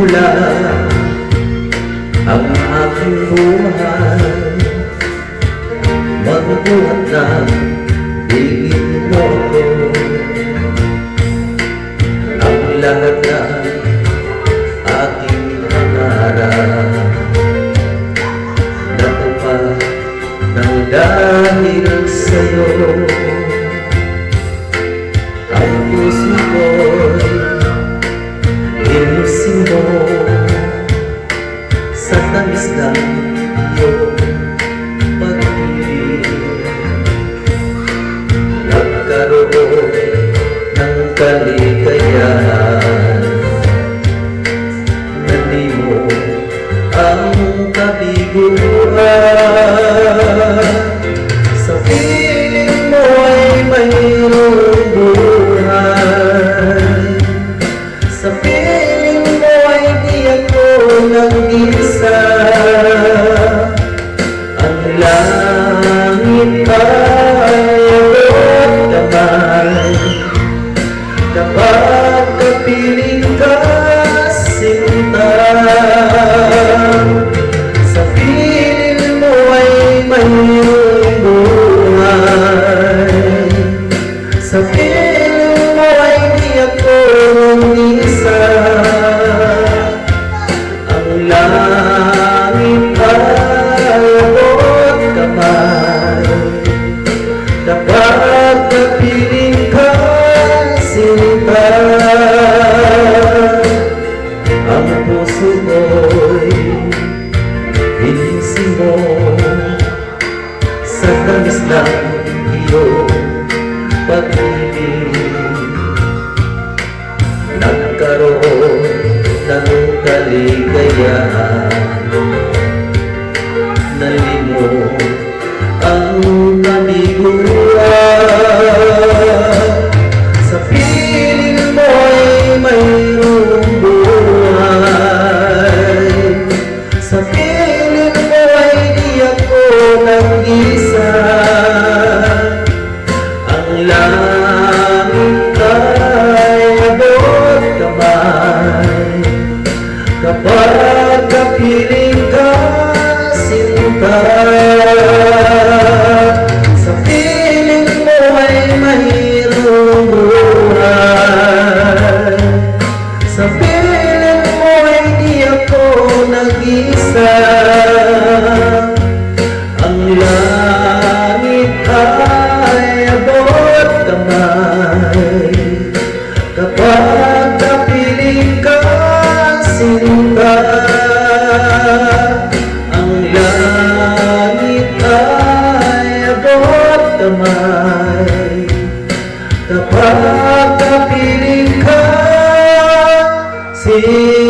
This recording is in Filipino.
pula Ang aking buhay. Magbuhat ng ibig mo Ang lahat ng aking pangarap. Natupad ng dahil sa'yo. Sa iyong pag-ibig. Nagkaroon ng kaligayahan Nandi mo ang kabiguan Sa piling mo ay piling mo ay di ako nag-isa langit ay abot kamay Kapag kapiling ka sinta Sa piling mo ay mayroong buhay. Sa piling mo ay di ako isa. Ang langit Kapag kapiling ka sinta Ang puso ko'y Hinisin mo. Sa tamis ng iyong pag-ibig Nagkaroon ng kaligayahan Kapiling ka sinta piling mo ay mayroong buhay piling mo ay ako nag-isa. Ang langit ay kamay Kapag kapiling ka sinta